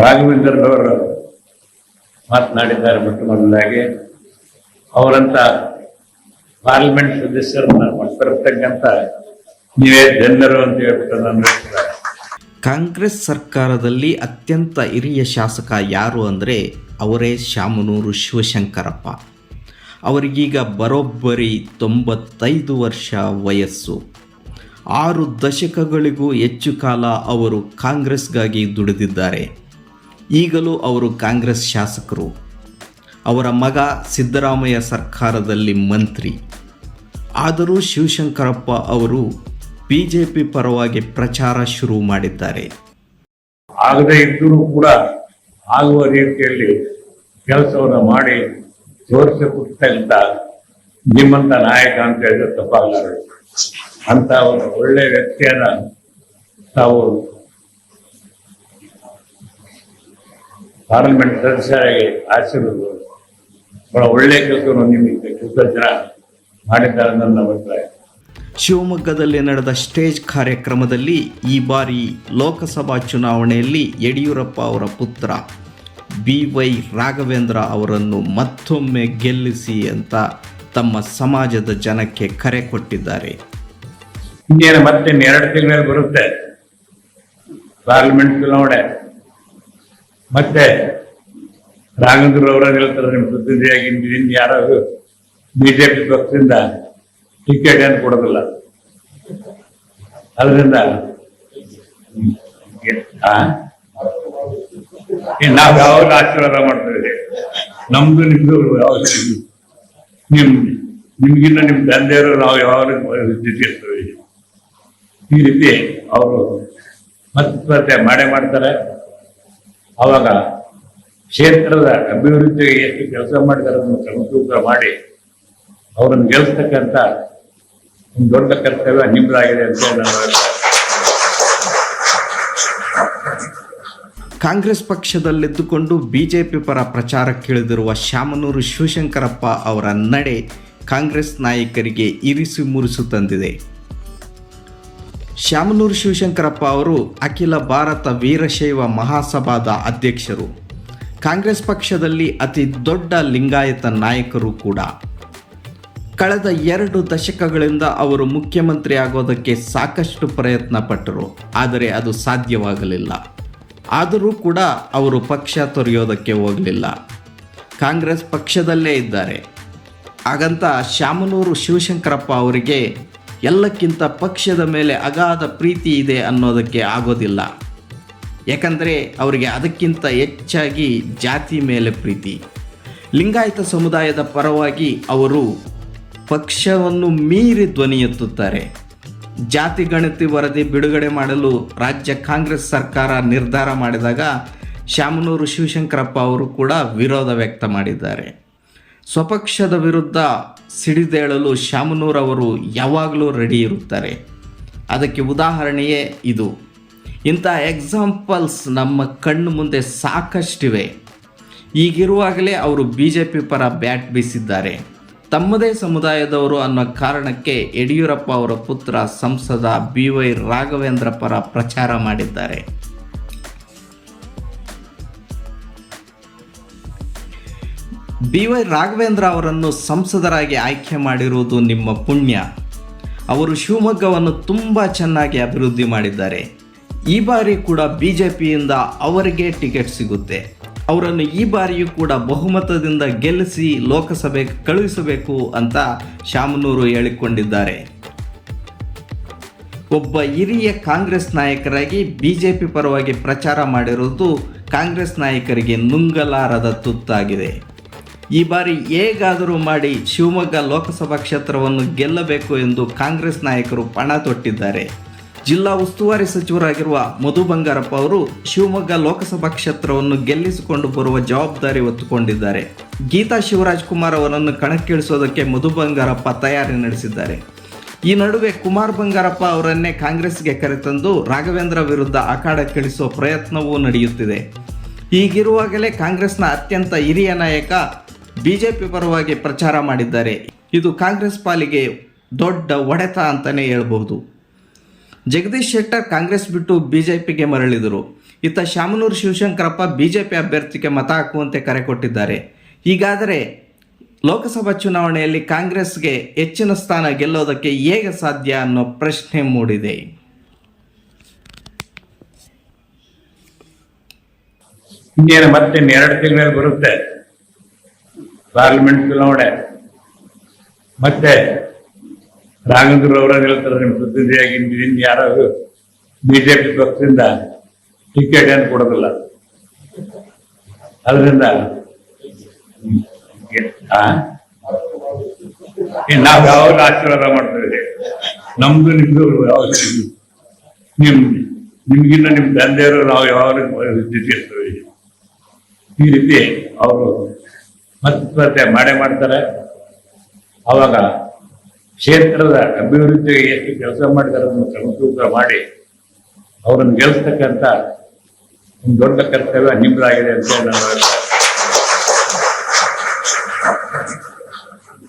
ರಾಘವೇಂದ್ರರವರು ಮಾತನಾಡಿದ್ದಾರೆ ಮೊಟ್ಟ ಮೊದಲಾಗಿ. ಅವರಂತ ಪಾರ್ಲಿಮೆಂಟ್ ಸದಸ್ಯರನ್ನ ಹೊರತಕ್ಕಂತ ನೀವೇ ಜನರು ಅಂತ ಹೇಳ್ಬಿಟ್ಟು ಅಭಿಪ್ರಾಯ. ಕಾಂಗ್ರೆಸ್ ಸರ್ಕಾರದಲ್ಲಿ ಅತ್ಯಂತ ಹಿರಿಯ ಶಾಸಕ ಯಾರು ಅಂದರೆ ಅವರೇ ಶಾಮನೂರು ಶಿವಶಂಕರಪ್ಪ. ಅವರಿಗೀಗ ಬರೋಬ್ಬರಿ ತೊಂಬತ್ತೈದು ವರ್ಷ ವಯಸ್ಸು. ಆರು ದಶಕಗಳಿಗೂ ಹೆಚ್ಚು ಕಾಲ ಅವರು ಕಾಂಗ್ರೆಸ್ಗಾಗಿ ದುಡಿದಿದ್ದಾರೆ. ಈಗಲೂ ಅವರು ಕಾಂಗ್ರೆಸ್ ಶಾಸಕರು. ಅವರ ಮಗ ಸಿದ್ದರಾಮಯ್ಯ ಸರ್ಕಾರದಲ್ಲಿ ಮಂತ್ರಿ. ಆದರೂ ಶಿವಶಂಕರಪ್ಪ ಅವರು ಬಿಜೆಪಿ ಪರವಾಗಿ ಪ್ರಚಾರ ಶುರು ಮಾಡಿದ್ದಾರೆ. ಆಗದೇ ಇದ್ದರೂ ಕೂಡ ಆಗುವ ರೀತಿಯಲ್ಲಿ ಕೆಲಸವನ್ನು ಮಾಡಿ ತೋರಿಸಿಕೊಟ್ಟಂತ ನಿಮ್ಮಂತ ನಾಯಕ ಅಂತ ಹೇಳಿದ್ರೆ ತಪ್ಪಾಗಲಾರದು ಅಂತ ಒಂದು ಒಳ್ಳೆ ವ್ಯಕ್ತಿಯನ್ನ ತಾವು ಪಾರ್ಲಿಮೆಂಟ್ ಸದಸ್ಯರಾಗಿ ಆಚರಿಸಿದ್ರು ಬಹಳ ಒಳ್ಳೆ ಕೆಲಸವನ್ನು ನಿಮಗೆ ಕೃತಜ್ಞ ಮಾಡಿದ್ದಾರೆ ನನ್ನ ಅಭಿಪ್ರಾಯ. ಶಿವಮೊಗ್ಗದಲ್ಲಿ ನಡೆದ ಸ್ಟೇಜ್ ಕಾರ್ಯಕ್ರಮದಲ್ಲಿ ಈ ಬಾರಿ ಲೋಕಸಭಾ ಚುನಾವಣೆಯಲ್ಲಿ ಯಡಿಯೂರಪ್ಪ ಅವರ ಪುತ್ರ ಬಿ ವೈ ರಾಘವೇಂದ್ರ ಅವರನ್ನು ಮತ್ತೊಮ್ಮೆ ಗೆಲ್ಲಿಸಿ ಅಂತ ತಮ್ಮ ಸಮಾಜದ ಜನಕ್ಕೆ ಕರೆ ಕೊಟ್ಟಿದ್ದಾರೆ. ಇನ್ನೇನು ಮತ್ತೆ ಎರಡು ತಿಂಗಳಲ್ಲಿ ಬರುತ್ತೆ ಪಾರ್ಲಿಮೆಂಟ್ ಚುನಾವಣೆ. ಮತ್ತೆ ರಾಘವೇಂದ್ರ ಅವರ ಹೇಳ್ತಾರೆ, ನಿಮ್ಮ ಪ್ರತಿನಿಧಿಯಾಗಿ ನಿನ್ನ ಯಾರು ಬಿಜೆಪಿ ಪಕ್ಷದಿಂದ ಟಿಕೆಟ್ ಏನು ಕೊಡೋದಿಲ್ಲ. ಅದರಿಂದ ನಾವು ಯಾವಾಗ ಆಶೀರ್ವಾದ ಮಾಡ್ತೇವೆ. ನಮ್ದು, ನಿಮ್ದು ಯಾವಾಗ ನಿಮ್, ನಿಮ್ಗಿನ್ನ ನಿಮ್ ತಂದೆಯವರು ನಾವು ಯಾವಾಗ ಈ ರೀತಿ ಅವರು ಮತ್ತೆ ಮಾಡೇ ಮಾಡ್ತಾರೆ. ಅವಾಗ ಕ್ಷೇತ್ರದ ಅಭಿವೃದ್ಧಿಗೆ ಎಷ್ಟು ಕೆಲಸ ಮಾಡಿದ್ದಾರೆ ಕ್ರಮತೂಕ ಮಾಡಿ ಅವರನ್ನು ಗೆಲ್ಲಿಸ್ತಕ್ಕಂಥ ಒಂದು ದೊಡ್ಡ ಕರ್ತವ್ಯ ನಿಮ್ಮದಾಗಿದೆ ಅಂತ ನಾನು. ಕಾಂಗ್ರೆಸ್ ಪಕ್ಷದಲ್ಲಿದ್ದುಕೊಂಡು ಬಿಜೆಪಿ ಪರ ಪ್ರಚಾರಕ್ಕಿಳಿದಿರುವ ಶಾಮನೂರು ಶಿವಶಂಕರಪ್ಪ ಅವರ ನಡೆ ಕಾಂಗ್ರೆಸ್ ನಾಯಕರಿಗೆ ಇರಿಸು ಮುರಿಸು ತಂದಿದೆ ಶಾಮನೂರು ಶಿವಶಂಕರಪ್ಪ ಅವರು ಅಖಿಲ ಭಾರತ ವೀರಶೈವ ಮಹಾಸಭಾದ ಅಧ್ಯಕ್ಷರು. ಕಾಂಗ್ರೆಸ್ ಪಕ್ಷದಲ್ಲಿ ಅತಿ ದೊಡ್ಡ ಲಿಂಗಾಯತ ನಾಯಕರು ಕೂಡ. ಕಳೆದ ಎರಡು ದಶಕಗಳಿಂದ ಅವರು ಮುಖ್ಯಮಂತ್ರಿ ಆಗೋದಕ್ಕೆ ಸಾಕಷ್ಟು ಪ್ರಯತ್ನ ಪಟ್ಟರು ಆದರೆ ಅದು ಸಾಧ್ಯವಾಗಲಿಲ್ಲ. ಆದರೂ ಕೂಡ ಅವರು ಪಕ್ಷ ತೊರೆಯೋದಕ್ಕೆ ಹೋಗಲಿಲ್ಲ. ಕಾಂಗ್ರೆಸ್ ಪಕ್ಷದಲ್ಲೇ ಇದ್ದಾರೆ. ಹಾಗಂತ ಶ್ಯಾಮನೂರು ಶಿವಶಂಕರಪ್ಪ ಅವರಿಗೆ ಎಲ್ಲಕ್ಕಿಂತ ಪಕ್ಷದ ಮೇಲೆ ಅಗಾಧ ಪ್ರೀತಿ ಇದೆ ಅನ್ನೋದಕ್ಕೆ ಆಗೋದಿಲ್ಲ. ಯಾಕಂದರೆ ಅವರಿಗೆ ಅದಕ್ಕಿಂತ ಹೆಚ್ಚಾಗಿ ಜಾತಿ ಮೇಲೆ ಪ್ರೀತಿ. ಲಿಂಗಾಯತ ಸಮುದಾಯದ ಪರವಾಗಿ ಅವರು ಪಕ್ಷವನ್ನು ಮೀರಿ ಧ್ವನಿ ಎತ್ತುತ್ತಾರೆ. ಜಾತಿ ಗಣತಿ ವರದಿ ಬಿಡುಗಡೆ ಮಾಡಲು ರಾಜ್ಯ ಕಾಂಗ್ರೆಸ್ ಸರ್ಕಾರ ನಿರ್ಧಾರ ಮಾಡಿದಾಗ ಶಾಮನೂರು ಶಿವಶಂಕರಪ್ಪ ಅವರು ಕೂಡ ವಿರೋಧ ವ್ಯಕ್ತ ಮಾಡಿದ್ದಾರೆ. ಸ್ವಪಕ್ಷದ ವಿರುದ್ಧ ಸಿಡಿದೇಳಲು ಶ್ಯಾಮನೂರವರು ಯಾವಾಗಲೂ ರೆಡಿ ಇರುತ್ತಾರೆ. ಅದಕ್ಕೆ ಉದಾಹರಣೆಯೇ ಇದು. ಇಂಥ ಎಕ್ಸಾಂಪಲ್ಸ್ ನಮ್ಮ ಕಣ್ಣು ಮುಂದೆ ಸಾಕಷ್ಟಿವೆ. ಈಗಿರುವಾಗಲೇ ಅವರು ಬಿ ಜೆ ಪಿ ಪರ ಬ್ಯಾಟ್ ಬೀಸಿದ್ದಾರೆ. ತಮ್ಮದೇ ಸಮುದಾಯದವರು ಅನ್ನೋ ಕಾರಣಕ್ಕೆ ಯಡಿಯೂರಪ್ಪ ಅವರ ಪುತ್ರ ಸಂಸದ ಬಿ ವೈ ರಾಘವೇಂದ್ರ ಪರ ಪ್ರಚಾರ ಮಾಡಿದ್ದಾರೆ. ಬಿ ವೈ ರಾಘವೇಂದ್ರ ಅವರನ್ನು ಸಂಸದರಾಗಿ ಆಯ್ಕೆ ಮಾಡಿರುವುದು ನಿಮ್ಮ ಪುಣ್ಯ. ಅವರು ಶಿವಮೊಗ್ಗವನ್ನು ತುಂಬ ಚೆನ್ನಾಗಿ ಅಭಿವೃದ್ಧಿ ಮಾಡಿದ್ದಾರೆ. ಈ ಬಾರಿ ಕೂಡ ಬಿ ಜೆ ಪಿಯಿಂದ ಅವರಿಗೆ ಟಿಕೆಟ್ ಸಿಗುತ್ತೆ. ಅವರನ್ನು ಈ ಬಾರಿಯೂ ಕೂಡ ಬಹುಮತದಿಂದ ಗೆಲ್ಲಿಸಿ ಲೋಕಸಭೆಗೆ ಕಳುಹಿಸಬೇಕು ಅಂತ ಶಾಮನೂರು ಹೇಳಿಕೊಂಡಿದ್ದಾರೆ. ಒಬ್ಬ ಹಿರಿಯ ಕಾಂಗ್ರೆಸ್ ನಾಯಕರಾಗಿ ಬಿ ಜೆ ಪಿ ಪರವಾಗಿ ಪ್ರಚಾರ ಮಾಡಿರುವುದು ಕಾಂಗ್ರೆಸ್ ನಾಯಕರಿಗೆ ನುಂಗಲಾರದ ತುತ್ತಾಗಿದೆ. ಈ ಬಾರಿ ಹೇಗಾದರೂ ಮಾಡಿ ಶಿವಮೊಗ್ಗ ಲೋಕಸಭಾ ಕ್ಷೇತ್ರವನ್ನು ಗೆಲ್ಲಬೇಕು ಎಂದು ಕಾಂಗ್ರೆಸ್ ನಾಯಕರು ಪಣ ತೊಟ್ಟಿದ್ದಾರೆ. ಜಿಲ್ಲಾ ಉಸ್ತುವಾರಿ ಸಚಿವರಾಗಿರುವ ಮಧು ಬಂಗಾರಪ್ಪ ಅವರು ಶಿವಮೊಗ್ಗ ಲೋಕಸಭಾ ಕ್ಷೇತ್ರವನ್ನು ಗೆಲ್ಲಿಸಿಕೊಂಡು ಬರುವ ಜವಾಬ್ದಾರಿ ಹೊತ್ತುಕೊಂಡಿದ್ದಾರೆ. ಗೀತಾ ಶಿವರಾಜ್ ಕುಮಾರ್ ಅವರನ್ನು ಕಣಕ್ಕಿಳಿಸೋದಕ್ಕೆ ಮಧು ಬಂಗಾರಪ್ಪ ತಯಾರಿ ನಡೆಸಿದ್ದಾರೆ. ಈ ನಡುವೆ ಕುಮಾರ್ ಬಂಗಾರಪ್ಪ ಅವರನ್ನೇ ಕಾಂಗ್ರೆಸ್ಗೆ ಕರೆತಂದು ರಾಘವೇಂದ್ರ ವಿರುದ್ಧ ಅಖಾಡಕ್ಕಿಳಿಸುವ ಪ್ರಯತ್ನವೂ ನಡೆಯುತ್ತಿದೆ. ಹೀಗಿರುವಾಗಲೇ ಕಾಂಗ್ರೆಸ್ನ ಅತ್ಯಂತ ಹಿರಿಯ ನಾಯಕ ಬಿಜೆಪಿ ಪರವಾಗಿ ಪ್ರಚಾರ ಮಾಡಿದ್ದಾರೆ. ಇದು ಕಾಂಗ್ರೆಸ್ ಪಾಲಿಗೆ ದೊಡ್ಡ ಒಡೆತ ಅಂತಲೇ ಹೇಳ್ಬಹುದು. ಜಗದೀಶ್ ಶೆಟ್ಟರ್ ಕಾಂಗ್ರೆಸ್ ಬಿಟ್ಟು ಬಿಜೆಪಿಗೆ ಮರಳಿದರು. ಇತ್ತ ಶಾಮನೂರು ಶಿವಶಂಕರಪ್ಪ ಬಿಜೆಪಿ ಅಭ್ಯರ್ಥಿಗೆ ಮತ ಹಾಕುವಂತೆ ಕರೆ ಕೊಟ್ಟಿದ್ದಾರೆ. ಹೀಗಾದರೆ ಲೋಕಸಭಾ ಚುನಾವಣೆಯಲ್ಲಿ ಕಾಂಗ್ರೆಸ್ಗೆ ಹೆಚ್ಚಿನ ಸ್ಥಾನ ಗೆಲ್ಲೋದಕ್ಕೆ ಹೇಗೆ ಸಾಧ್ಯ ಅನ್ನೋ ಪ್ರಶ್ನೆ ಮೂಡಿದೆ. ಇನ್ನೇನು ಮತ್ತೆ ಎರಡು ತಿಂಗಳಲ್ಲಿ ಬರುತ್ತೆ. ಪಾರ್ಲಿಮೆಂಟ್ ಚುನಾವಣೆ ಮತ್ತೆ ರಾಘವೇಂದ್ರ ಅವರ ಹೇಳ್ತಾರೆ ನಿಮ್ಮ ಪ್ರತಿನಿಧಿಯಾಗಿ ಇನ್ನು ಯಾರು? ಬಿಜೆಪಿ ಪಕ್ಷದಿಂದ ಟಿಕೆಟ್ ಏನು ಕೊಡೋದಿಲ್ಲ. ಅದರಿಂದ ನಾವು ಯಾವಾಗ ಆಶೀರ್ವಾದ ಮಾಡ್ತೀವಿ? ನಮ್ದು, ನಿಮ್ದು ಯಾವ ನಿಮ್, ನಿಮ್ಗಿನ್ನ ನಿಮ್ ತಂದೆಯವರು ನಾವು ಯಾವಾಗ ಈ ರೀತಿ ಅವರು ಮತ್ತೆ ಮಾಡೇ ಮಾಡ್ತಾರೆ ಅವಾಗ ಕ್ಷೇತ್ರದ ಅಭಿವೃದ್ಧಿಗೆ ಎಷ್ಟು ಕೆಲಸ ಮಾಡಿದ್ದಾರೆ ಕ್ರಮಸೂತ್ರ ಮಾಡಿ ಅವರನ್ನು ಗೆಲ್ಲಿಸ್ತಕ್ಕಂಥ ಒಂದು ದೊಡ್ಡ ಕರ್ತವ್ಯ ನಿಮ್ಮದಾಗಿದೆ ಅಂತ ನಾನು ಹೇಳ್ತೇನೆ.